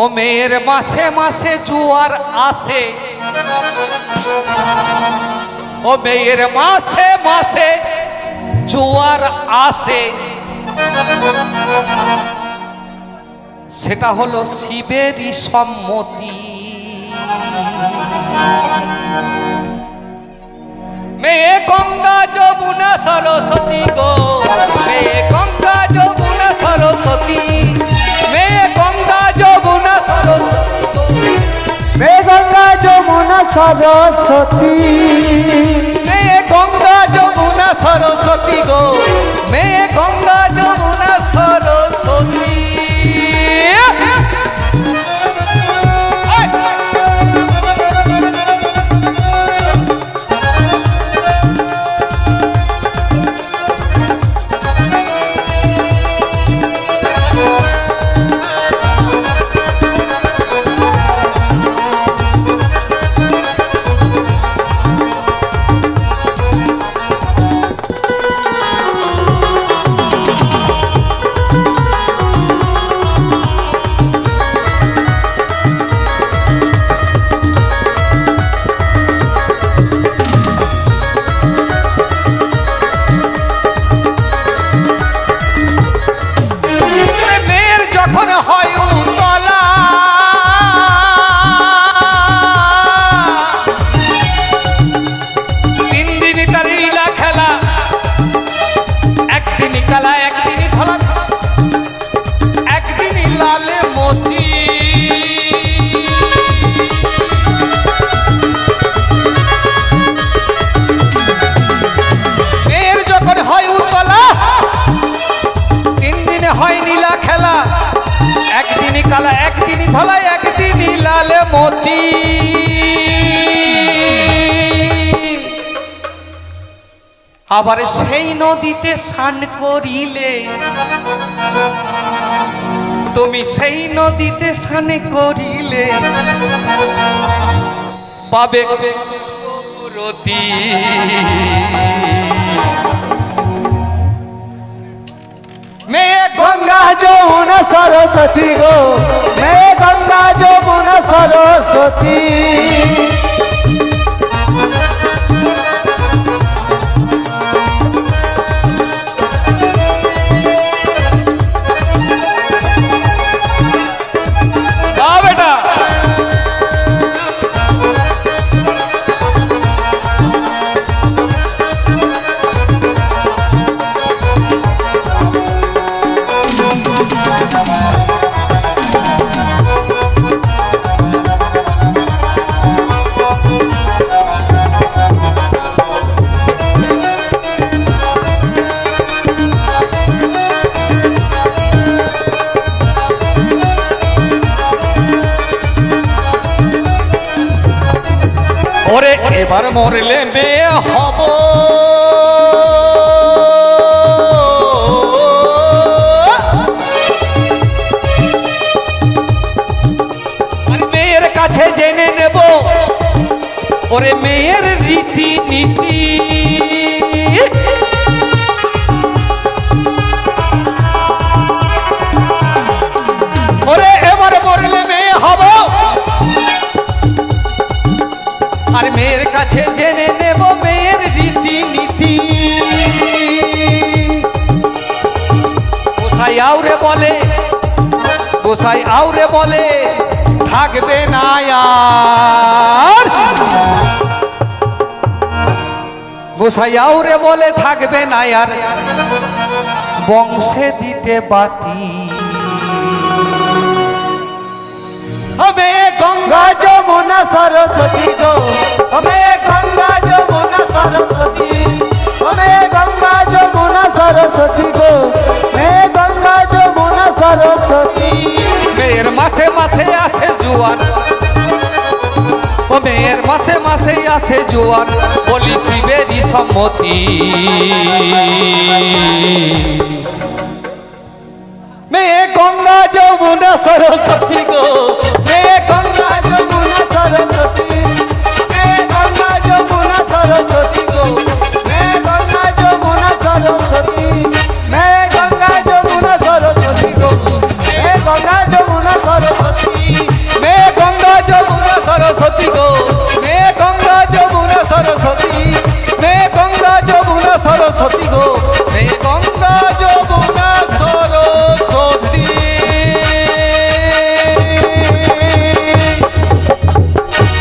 ও মেয়ের মাসে মাসে জোয়ার আসে ও মেয়ের মাসে মাসে জোয়ার আসে সেটা হলো শিবেরই সম্মতি। মেয়ে গঙ্গা, যমুনা, সরস্বতী গো সরস্বতী। মেয়ে গঙ্গা যমুনা সরস্বতী গো মেয়ে একদিনই কালা একদিনই ধলা একদিনই লাল মতি। আবার সেই নদীতে স্নান করিলে, তুমি সেই নদীতে স্নান করিলে, পাবে রতি মেয়ে গঙ্গা, যমুনা, সরস্বতী গো। ওরে এবার মরলে মেয়ে হব। মেয়ের কাছে জেনে নেব ওরে মেয়ের রীতি নীতি আর মেয়ের কাছে জেনে নেব মেয়ের রীতি নীতি গোসাই আউরে বলে, গোসাই আউরে বলে, থাকবে না আর। গোসাই আউরে বলে, থাকবে না আর। বংশে দিতে বাতি। গঙ্গা যমুনা সরস্বতী গো। মাসে মাসে আসে জোয়ার বলি শিবেরই সম্মতি। মেয়ে গঙ্গা যমুনা সরস্বতী গো।